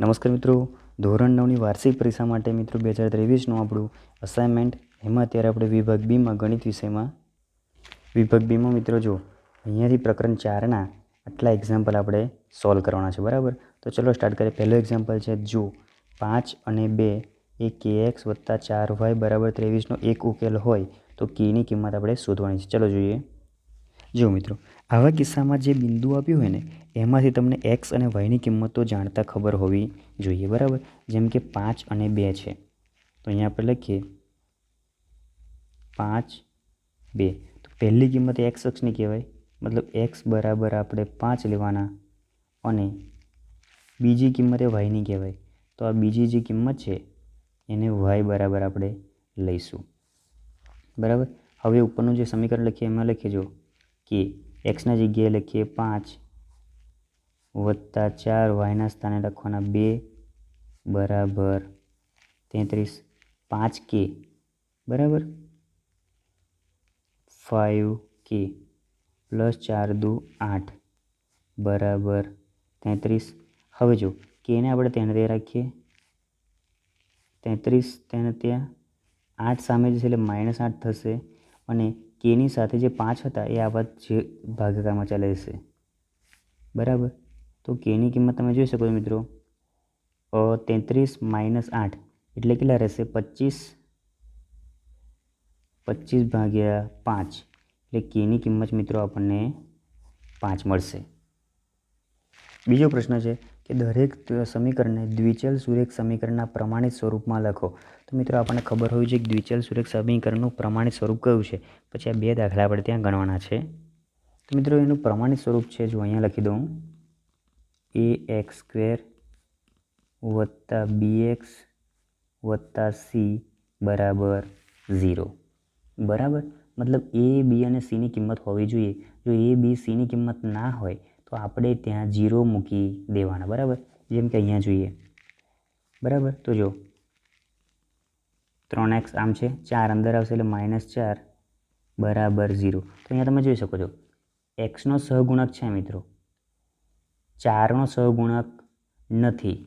નમસ્કાર મિત્રો. ધોરણ નવની વાર્ષિક પરીક્ષા માટે મિત્રો બે હજાર ત્રેવીસનું આપણું અસાઇનમેન્ટ એમાં અત્યારે આપણે વિભાગ બીમાં ગણિત વિષયમાં. વિભાગ બીમાં મિત્રો જો અહીંયાથી પ્રકરણ ચારના આટલા એક્ઝામ્પલ આપણે સોલ્વ કરવાના છે, બરાબર? તો ચલો સ્ટાર્ટ કરીએ. પહેલો એક્ઝામ્પલ છે જો પાંચ અને બે એ કે એક્સ વત્તા ચાર વાય બરાબર ત્રેવીસનો એક ઉકેલ હોય તો કેની કિંમત આપણે શોધવાની છે. ચલો જોઈએ. જુઓ મિત્રો આવા કિસ્સામાં જે બિંદુ આપ્યું હોય ને, એમાંથી તમને એક્સ અને વાયની કિંમતો જાણતા ખબર હોવી જોઈએ, બરાબર? જેમ કે પાંચ અને બે છે. તો અહીંયા આપણે લખીએ, પાંચ, બે. તો પહેલી કિંમત એક્સ અક્ષની કહેવાય. મતલબ એક્સ બરાબર આપણે પાંચ લેવાના અને બીજી કિંમત એ વાયની કહેવાય. તો આ બીજી જે કિંમત છે, એને વાય બરાબર આપણે લઈશું. બરાબર? હવે ઉપરનું જે સમીકરણ લખીએ, એમાં લખીએ જો કે એક્સના જગ્યાએ લખીએ પાંચ વત્તા ચાર વાયના સ્થાને લખવાના બે બરાબર તેત્રીસ પાંચ કે બરાબર ફાઇવ કે પ્લસ ચાર દુ આઠ બરાબર તેત્રીસ હવે જો કેને આપણે તેને ત્યાં રાખીએ તેત્રીસ તેને ત્યાં આઠ સામે જશે એટલે માઇનસ આઠ થશે અને કેની સાથે જે પાંચ હતા એ આ વાત જે ભાગાકારમાં ચાલે જશે બરાબર તો કેની કિંમત તમે જોઈ શકો છો મિત્રો તેત્રીસ માઇનસ આઠ એટલે કેટલા રહેશે પચીસ પચીસ ભાગ્યા પાંચ એટલે કેની કિંમત મિત્રો આપણને પાંચ મળશે બીજો પ્રશ્ન છે કે દરેક સમીકરણને દ્વિચલ સુરેખ સમીકરણના પ્રમાણિત સ્વરૂપમાં લખો. તો મિત્રો આપણને ખબર હોવી જોઈએ કે દ્વિચલ સુરેખ સમીકરણનું પ્રમાણિત સ્વરૂપ કયું છે? પછી આ બે દાખલા આપણે ત્યાં ગણવાના છે. તો મિત્રો એનું પ્રમાણિત સ્વરૂપ છે, જો અહીંયા લખી દઉં. એ એક્સ સ્ક્વેર વત્તા બી એક્સ વત્તા સી બરાબર ઝીરો. બરાબર? મતલબ એ, બી અને સીની કિંમત હોવી જોઈએ. જો એ, બી સીની કિંમત ના હોય તો આપણે ત્યાં જીરો મૂકી દેવાના, બરાબર? જેમ કે અહીંયા જોઈએ. બરાબર? તો જો, ત્રણ એક્સ આમ છે, ચાર અંદર આવશે એટલે માઇનસ ચાર બરાબર ઝીરો. તો અહીંયા તમે જોઈ શકો છો, એક્સનો સહગુણક છે મિત્રો. ચારનો સહગુણક નથી.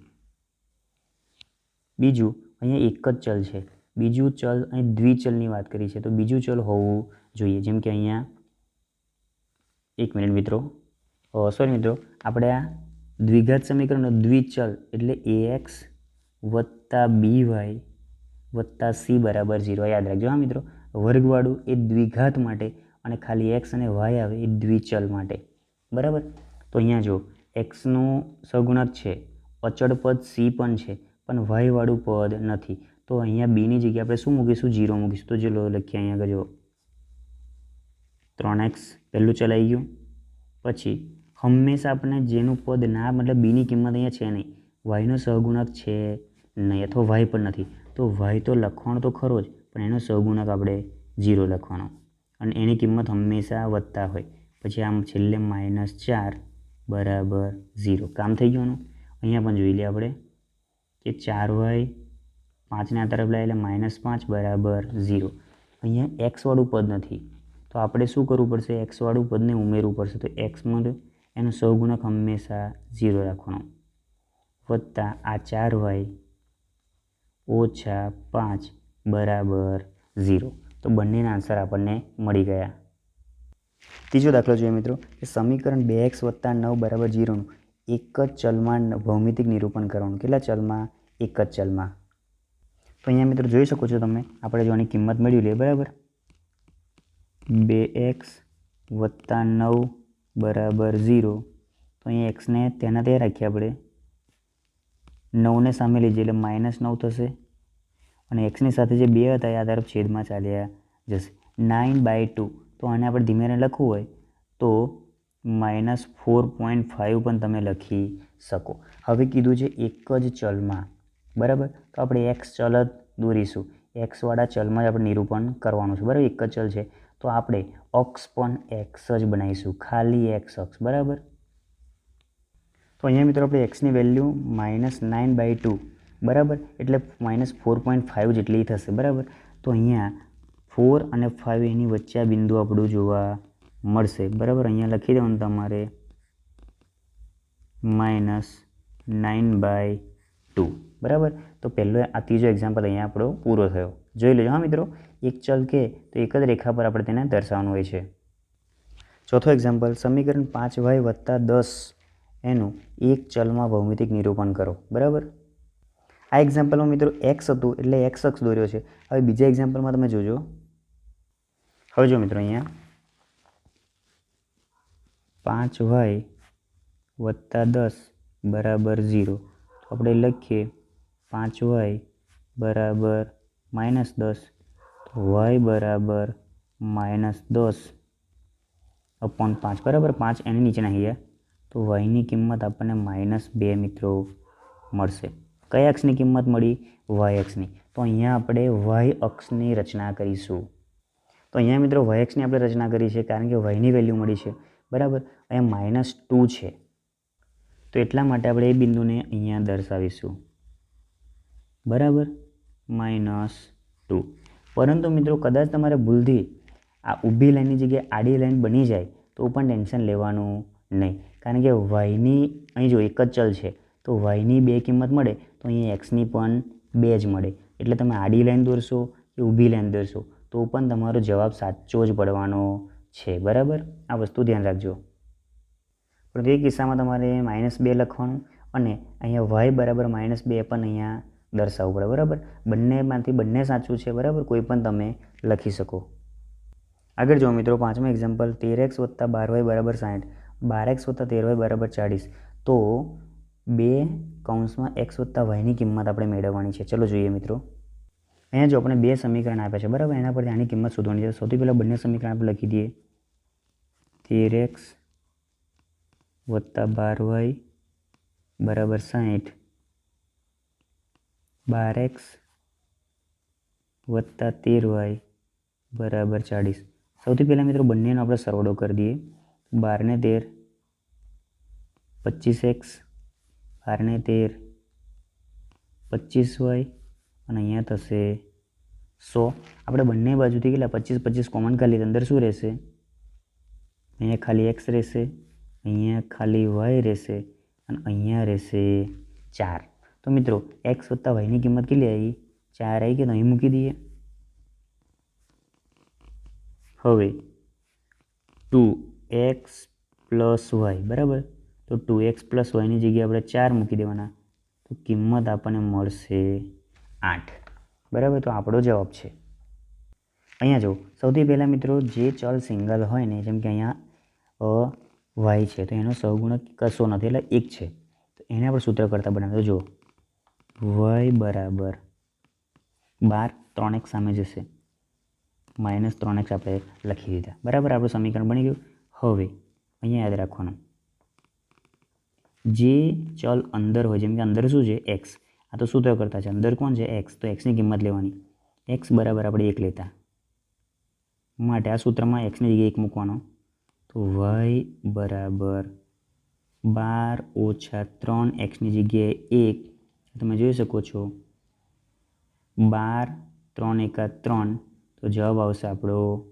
બીજું, અહીંયા એક જ ચલ છે. બીજું ચલ, અહીં દ્વિચલની વાત કરી છે, તો બીજું ચલ હોવું જોઈએ. જેમ કે અહીંયા, એક મિનિટ મિત્રો. સોરી મિત્રો. આપણે આ દ્વિઘાત સમીકરણનો દ્વિચલ એટલે એ એક્સ વત્તા બી વાય વત્તા સી બરાબર ઝીરો યાદ રાખજો હા મિત્રો. વર્ગવાળું એ દ્વિઘાત માટે અને ખાલી એક્સ અને વાય આવે એ દ્વિચલ માટે. બરાબર? તો અહીંયા જો એક્સનું સગુણક છે. અચળ પદ સી પણ છે. પણ વાયવાળું પદ નથી. તો અહીંયા બીની જગ્યાએ આપણે શું મૂકીશું? જીરો મૂકીશું. તો ચલો લખીએ અહીંયા આગળ જો ત્રણ એક્સ પહેલું ચલાવી ગયું. પછી હંમેશા આપણે જેનું પદ ના, મતલબ બીની કિંમત અહીંયા છે નહીં. વાયનો સહગુણક છે નહીં, અથવા વાય પણ નથી. તો વાય તો લખવાનો તો ખરો જ, પણ એનો સહગુણક આપણે ઝીરો લખવાનો. અને એની કિંમત હંમેશા વધતા હોય. પછી આમ છેલ્લે માઇનસ ચાર બરાબર ઝીરો કામ થઈ ગયું અહીંયા પણ જોઈ લઈએ આપણે કે ચાર વાય પાંચને તરફ લઈ એટલે માઇનસ પાંચ બરાબર ઝીરો અહીંયા એક્સવાળું પદ નથી. તો આપણે શું કરવું પડશે? એક્સવાળું પદને ઉમેરવું પડશે. તો એક્સમાં એનો સહગુણક હંમેશા ઝીરો રાખવાનો. વત્તા આ ચાર વાય ઓછા પાંચ બરાબર ઝીરો. તો બંનેના આન્સર આપણને મળી ગયા. ત્રીજો દાખલો જોઈએ મિત્રો, કે સમીકરણ બે એક્સ વત્તા નવ બરાબર ઝીરોનું એક જ ચલમાં ભૌમિતિક નિરૂપણ કરવાનું. કેટલા ચલમાં? એક જ ચલમાં. તો અહીંયા મિત્રો જોઈ શકો છો તમે, આપણે જો આની કિંમત મેળવી લઈએ, બરાબર? બે એક્સ વત્તા નવ બરાબર ઝીરો. તો અહીંયા એક્સને તેના ત્યાં રાખીએ આપણે. નવને સામે લઈ એટલે માઇનસ નવ થશે. અને એક્સની સાથે જે બે હતા એ આ તરફ છેદમાં ચાલ્યા જશે. નાઇન બાય ટુ તો આને આપણે ધીમે લખવું હોય તો માઇનસ ફોર પોઈન્ટ ફાઇવ પણ તમે લખી શકો. હવે કીધું છે એક જ ચલમાં. બરાબર? તો આપણે એક્સ ચલ જ દોરીશું. એક્સવાળા ચલમાં જ આપણે નિરૂપણ કરવાનું છે. બરાબર? એક જ ચલ છે. તો આપણે અક્ષ પણ એક્સ જ બનાવીશું. ખાલી એક્સ અક્ષ. બરાબર? તો અહીંયા મિત્રો આપણે એક્સની value minus nine by two. બરાબર? એટલે માઇનસ ફોર પોઈન્ટ ફાઇવ જેટલી થશે. બરાબર? તો અહીંયા ફોર અને ફાઇવ એની વચ્ચે આ બિંદુ આપણું જોવા મળશે. બરાબર? અહીંયા લખી દેવાનું તમારે. Minus nine by two. બરાબર? તો પહેલો આ ત્રીજો એક્ઝામ્પલ અહીંયા આપણો પૂરો થયો. જોઈ લેજો હા મિત્રો, એક ચલ કે તો એક જ રેખા પર આપણે તેને દર્શાવવાનું હોય છે. ચોથો એક્ઝામ્પલ સમીકરણ પાંચ વાય વત્તા દસ એનું એક ચલમાં ભૌમિતિક નિરૂપણ કરો, બરાબર? આ એક્ઝામ્પલમાં મિત્રો એક્સ હતું એટલે એક્સ અક્ષ દોર્યો છે. હવે બીજા એક્ઝામ્પલમાં તમે જોજો. હવે જો મિત્રો અહીંયા પાંચ વાય વત્તા દસ બરાબર ઝીરો આપણે લખીએ પાંચ વાય બરાબર માઇનસ દસ, તો વાય બરાબર માઇનસ દસ અપોન પાંચ, બરાબર? પાંચ એની નીચે નાખી ગયા તો વાયની કિંમત આપણને માઇનસ બે મિત્રો મળશે. કયા અક્ષની કિંમત મળી? વાય અક્ષની. તો અહીંયા આપણે વાય અક્ષની રચના કરીશું. તો અહીંયા મિત્રો વાય અક્ષની આપણે રચના કરી છે, કારણ કે વાયની વેલ્યુ મળી છે. બરાબર? અહીંયા માઇનસ ટુ છે. તો એટલા માટે આપણે એ બિંદુને અહીંયા દર્શાવીશું. બરાબર? Minus two. પરંતુ મિત્રો, કદાચ તમારે ભૂલથી આ ઊભી લાઈનની જગ્યાએ આડી લાઈન બની જાય, તો પણ ટેન્શન લેવાનું નહીં. કારણ કે વાયની અહીં જો એક જ ચલ છે, તો વાયની બે કિંમત મળે, તો અહીં એક્સની પણ બે જ મળે. એટલે તમે આડી લાઈન દોરશો કે ઊભી લાઈન દોરશો, તો પણ તમારો જવાબ સાચો જ પડવાનો છે. બરાબર? આ વસ્તુ ધ્યાન રાખજો. પરંતુ એ કિસ્સામાં તમારે માઇનસ બે લખવાનું અને અહીંયા વાય બરાબર માઇનસ બે પણ અહીંયા દર્શાવવું પડે બરાબર? બંનેમાંથી બંને સાચું છે, બરાબર? કોઈ પણ તમે લખી શકો. આગળ જો મિત્રો, પાંચમો એક્ઝામ્પલ તેર એક્સ વત્તા બાર વાય બરાબર સાઠ બાર એક્સ વત્તા તેર વાય બરાબર ચાળીસ. તો બે કૌંસમાં એક્સ વત્તા વાયની કિંમત આપણે મેળવવાની છે. ચલો જોઈએ મિત્રો. અહીંયા જો આપણે બે સમીકરણ આપ્યા છે, બરાબર? એના પરથી આની કિંમત શોધવાની છે. સૌથી પહેલાં બંને સમીકરણ આપણે લખી દઈએ. તેર એક્સ વત્તા બાર વાય બરાબર સાઠ બાર એક્સ વત્તા તેર વાય બરાબર ચાળીસ. સૌથી પહેલાં મિત્રો બંનેનો આપણે સરવાળો કરી દઈએ. બારને તેર, પચીસ એક્સ બારને તેર, પચીસ વાય, અને અહીંયા થશે સો. આપણે બંને બાજુથી કેટલા? પચીસ પચીસ કોમન લીધા અંદર શું રહેશે? અહીંયા ખાલી એક્સ રહેશે, અહીંયા ખાલી વાય રહેશે, અને અહીંયા રહેશે ચાર. તો મિત્રો એક્સ વત્તા વાયની કિંમત કેટલી આવી? ચાર આવી કે અહીં મૂકી દઈએ. હવે ટુ એક્સ પ્લસ વાય, બરાબર? તો ટુ એક્સ પ્લસ વાયની જગ્યાએ આપણે ચાર મૂકી દેવાના. તો કિંમત આપણને મળશે આઠ. બરાબર? તો આપણો જવાબ છે. અહીંયા જો સૌથી પહેલાં મિત્રો, જે ચલ સિંગલ હોય ને, જેમ કે અહીંયા વાય છે, તો એનો સહગુણક કશો નથી, એટલે એક છે. તો એને આપણે સૂત્ર કરતાં બનાવ્યો જો વાય બરાબર બાર ત્રણ એક સામે જશે. માઇનસ ત્રણ એક્સ આપણે લખી દીધા. બરાબર આપણું સમીકરણ બની ગયું. હવે અહીંયા યાદ રાખવાનું. જે ચલ અંદર હોય, જેમ કે અંદર શું છે? એક્સ આ તો સૂત્ર કરતા છે. અંદર કોણ છે? એક્સ તો એક્સની કિંમત લેવાની. એક્સ બરાબર આપણે એક લેતા. માટે આ સૂત્રમાં એક્સની જગ્યાએ એક મૂકવાનો. તો વાય બરાબર બાર ઓછા ત્રણ એક્સની જગ્યાએ એક તમે જોઈ શકો છો. બાર, ત્રણ, એકા ત્રણ. તો જવાબ આવશે આપણો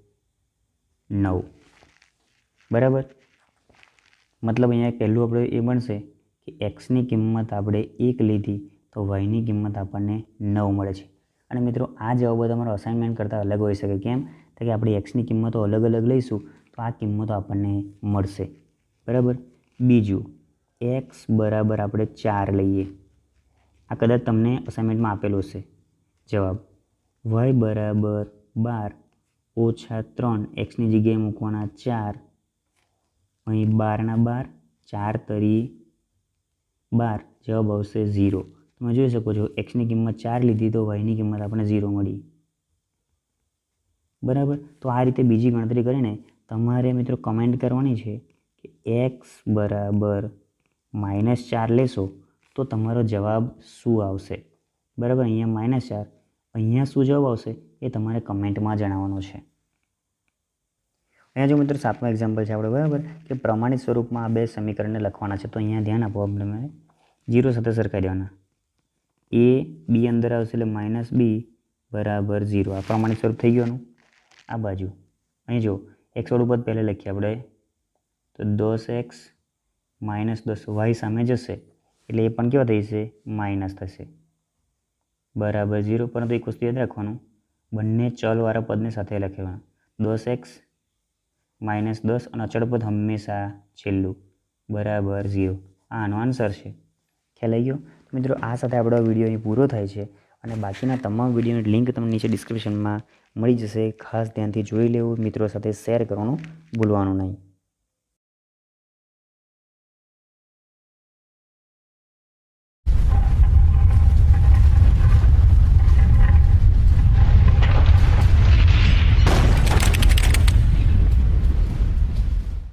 નવ. બરાબર? મતલબ અહીંયા પહેલું આપણે એ બનશે કે એક્સની કિંમત આપણે એક લીધી તો વાયની કિંમત આપણને નવ મળે છે. અને મિત્રો, આ જવાબો તમારો અસાઇનમેન્ટ કરતાં અલગ હોઈ શકે. કેમ? તો કે આપણે એક્સની કિંમતો અલગ અલગ લઈશું તો આ કિંમતો આપણને મળશે. બરાબર? બીજું એક્સ બરાબર આપણે ચાર લઈએ. આ કદાચ તમને અસાઇનમેન્ટમાં આપેલું હશે. જવાબ વાય બરાબર બાર ઓછા ત્રણ એક્સની જગ્યાએ મૂકવાના ચાર. અહીં બારના બાર, ચાર તરી બાર. જવાબ આવશે ઝીરો તમે જોઈ શકો છો એક્સની કિંમત ચાર લીધી તો વાયની કિંમત આપણને ઝીરો મળી. બરાબર? તો આ રીતે બીજી ગણતરી કરીને તમારે મિત્રો કમેન્ટ કરવાની છે કે એક્સ બરાબર માઇનસ ચાર લેશો તો તમારો જવાબ શું આવશે? બરાબર, અહીંયા માઇનસ ચાર. અહીંયા શું જવાબ આવશે એ તમારે કમેન્ટમાં જણાવવાનો છે. અહીંયા જો મિત્રો સાતમા એક્ઝામ્પલ છે આપણે, બરાબર? કે પ્રમાણિત સ્વરૂપમાં આ બે સમીકરણને લખવાના છે. તો અહીંયા ધ્યાન આપો આપણે જીરો સાથે સરખાઈ દેવાના. એ બી અંદર આવશે એટલે માઇનસ બી બરાબર ઝીરો આ પ્રમાણિત સ્વરૂપ થઈ ગયું આ બાજુ. અહીં જો એક્સ સ્વરૂપ જ પહેલાં લખીએ આપણે. તો દસ એક્સ માઇનસ દસ વાય સામે જશે. એટલે એ પણ કેવા થશે માઇનસ થશે. બરાબર ઝીરો પરંતુ એક વસ્તુ યાદ રાખવાનું. બંને ચલવાળા પદને સાથે લખેવાના. દસ એક્સ માઇનસ દસ અને અચળ પદ હંમેશા છેલ્લું. બરાબર ઝીરો આ આનો આન્સર છે. ખ્યાલ આવી ગયો? તો મિત્રો, આ સાથે આપણો વીડિયો અહીં પૂરો થાય છે અને બાકીના તમામ વિડીયોની લિંક તમને નીચે ડિસ્ક્રિપ્શનમાં મળી જશે. ખાસ ધ્યાનથી જોઈ લેવું. મિત્રો સાથે શેર કરવાનું ભૂલવાનું નહીં.